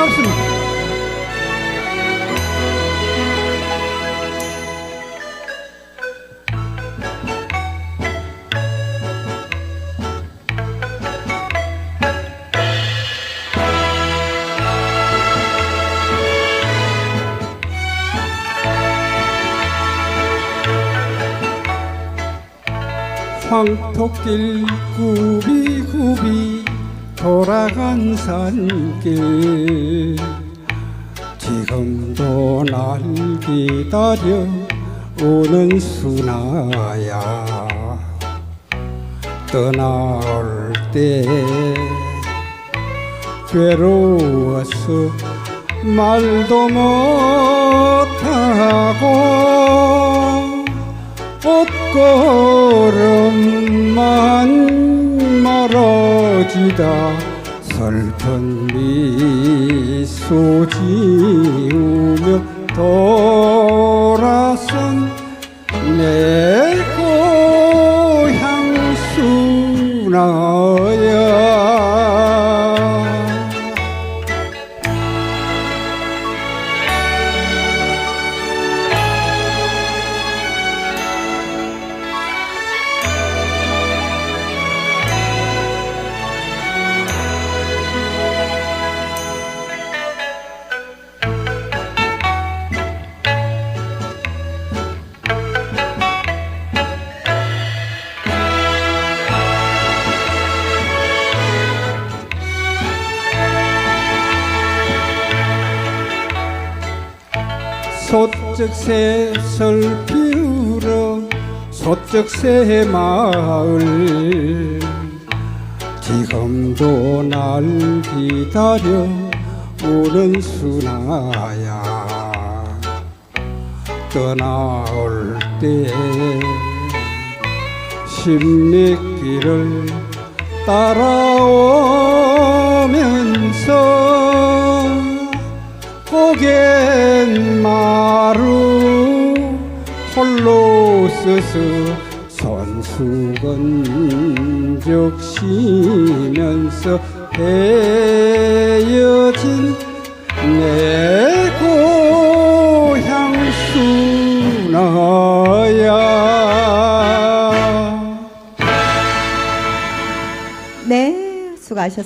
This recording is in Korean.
반갑습니다. 황토길 구비구비 돌아간 산길. 지금도 날 기다려 오는 순아야. 떠나올 때 괴로워서 말도 못하고 옷걸음만 멀어지다. 슬픈 미소 지우며 돌아선 내 고향 순아 소쩍 새설 피우러 소쩍 새 마을. 지금도 날 기다려 오는 순아야. 떠나올 때 십리길을 따라오 고갯 마루 홀로 서서 손수건 적시면서 헤어진 내 고향 순아야 네, 수고하셨습니다.